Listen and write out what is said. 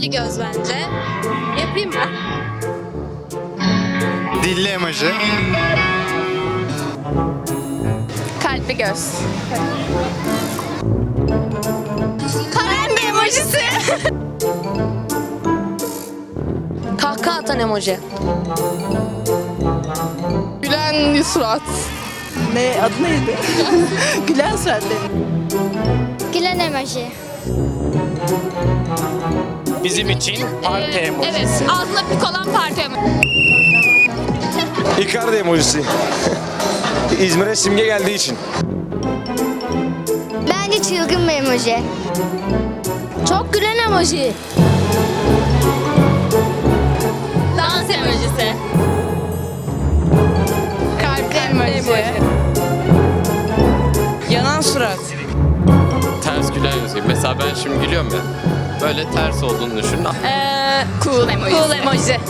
Kalpli göz bence. Yapayım mı? Dilli emoji. Kalpli göz. Kalembe emojisi. Kahkaha atan emoji. Gülen surat. Ne adı neydi? Gülen suratlı. Gülen emoji. Bizim için parti emojisi. Evet, ağzına pik olan parti emojisi. Icardi emojisi. İzmir'e simge geldiği için. Bence çılgın bir emoji. Çok gülen emoji. Dans emojisi. Kalpli emoji. Yanan surat. Ters gülen yüz gibi. Mesela ben şimdi gülüyorum ya. Böyle ters olduğunu düşün. Ee, cool emoji. Cool emoji.